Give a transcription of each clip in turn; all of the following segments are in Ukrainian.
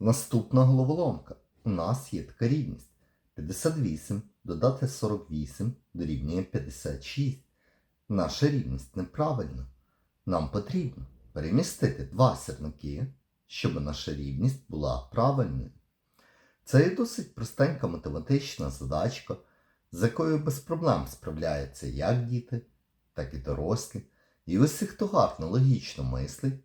Наступна головоломка. У нас є така рівність. 58 додати 48 дорівнює 56. Наша рівність неправильна. Нам потрібно перемістити два сірники, щоб наша рівність була правильною. Це є досить простенька математична задачка, з якою без проблем справляються як діти, так і дорослі. І усі, хто гарно логічно мислить,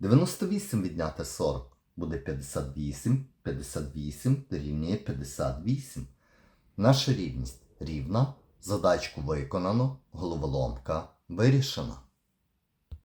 98 відняти 40 буде 58, 58 дорівнює 58. Наша рівність рівна, задачку виконано, головоломка вирішена.